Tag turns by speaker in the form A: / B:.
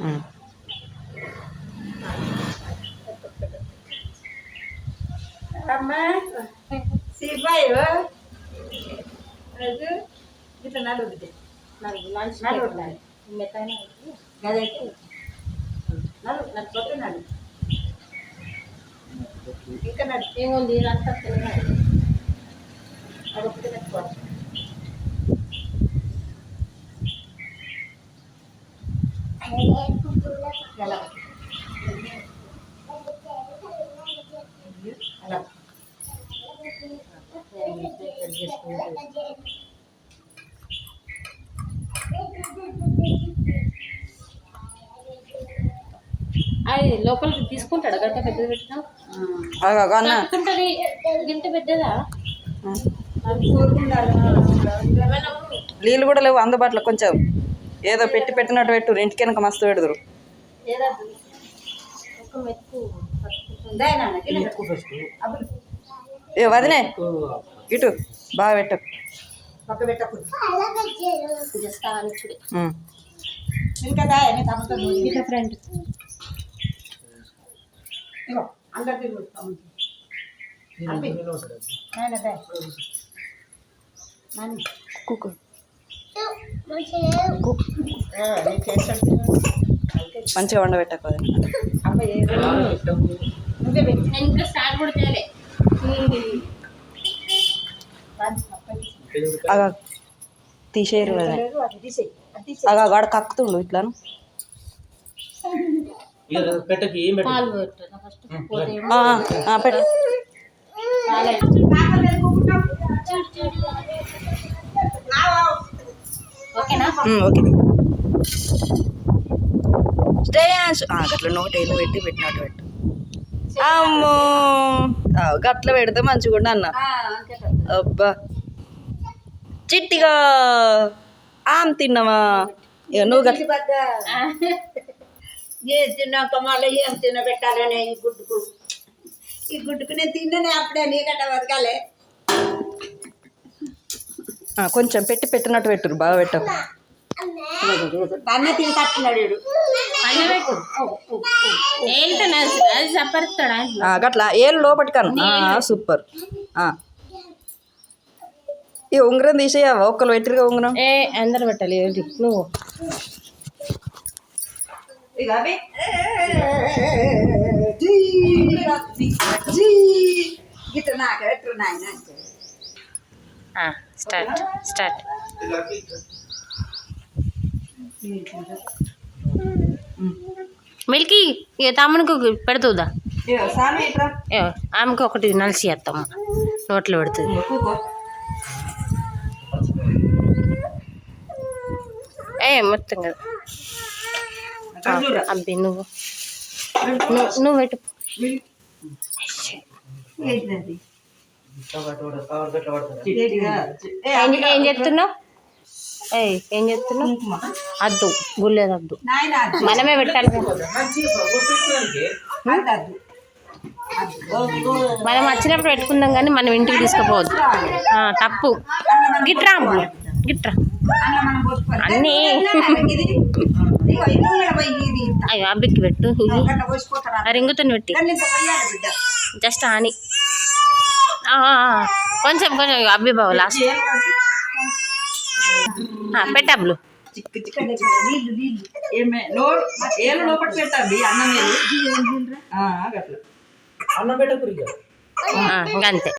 A: ఉమ్.
B: అమ్మా సిబ్బాయి అది ఇట్లా నలుగు నలుగు గదైతే నలుగు నాకు కొట్టు నలుగు ఇంకా నలుగు
C: ఏముంది అంతా
B: అలా అలా
C: అది లోపలికి తీసుకుంటాడు గంట పెద్దది పెట్టినా గింట పెద్దదా?
A: నీళ్ళు కూడా లేవు అందుబాటులో కొంచెం. ఏదో పెట్టి పెట్టినట్టు పెట్టు ఇంటికి వెనక మస్తు పెడదురు. ఏ వదినే. ఇటు బాగా పెట్టు.
B: పక్క
A: మంచిగా
C: వండబెట్టకూడదు
A: అగా తీసేయరు వదినే
B: లేదు
A: గాడ కక్కుతుండు ఇట్లాను.
D: పెట్టు.
A: ఓకే. శ్రేయాన్స్ ఆ, గట్ల నోట్ ఏళ్ళు పెట్టి పెట్టినట్టు పెట్టు. అమ్మో. ఆ, గట్ల పెడితే మంచిగా ఉండు అన్న. అబ్బా. చిట్టిగా ఆమ్ తిన్నావా? ఇక నువ్వు గట్ల
B: ఏ తిన్నాక మళ్ళీ ఏం తినబెట్టాలనే ఈ గుడ్డుకు? ఈ గుడ్డుకు నేను తిన్ననే అప్పుడే నీకంటే బతకాలే.
A: కొంచెం పెట్టి పెట్టినట్టు పెట్టురు బాగా పెట్టవు
B: అన్న తిని కట్టున్నాడు
A: గట్ల. ఏళ్ళు లోపటి కను సూపర్. ఆ. ఈ ఉంగరం తీసేయవా? ఒక్కరు పెట్టిరుగా ఉంగరం.
C: ఏ అందరు పెట్టాలి. ఏంటి? నువ్వు. Start start. మిల్కీ ఇక తమ్మునికి పెడుతుందా? ఆమెకి ఒకటి నలిసి చేస్తాము నోట్లో పెడుతుంది. ఏ మొత్తం కదా. అబ్బి నువ్వు. నువ్వు నువ్వు పెట్టు.
B: ఏం
C: చెప్తున్నావు? ఏయ్ ఏం చెప్తున్నావు
A: కుంకుమ.
C: అద్దు గుళ్ళేది అద్దు. మనమే పెట్టాలి. మనం వచ్చినప్పుడు పెట్టుకుందాం కానీ మనం ఇంటికి తీసుకుపోవద్దు తప్పు గిట్రా గిట్రా
B: అన్న.
C: అయ్యో అబ్బికి పెట్టు రింగుతో పెట్టి. జస్ట్ అని ఆ, ఆ, ఆ. కొంచెం కొంచెం అబ్బి బాబు లాస్ట్
A: ఏళ్ళు లోపల పెట్టండి అన్నం ఏళ్ళు. ఆ, గట్ల
D: అన్నం
C: ఇంకంతే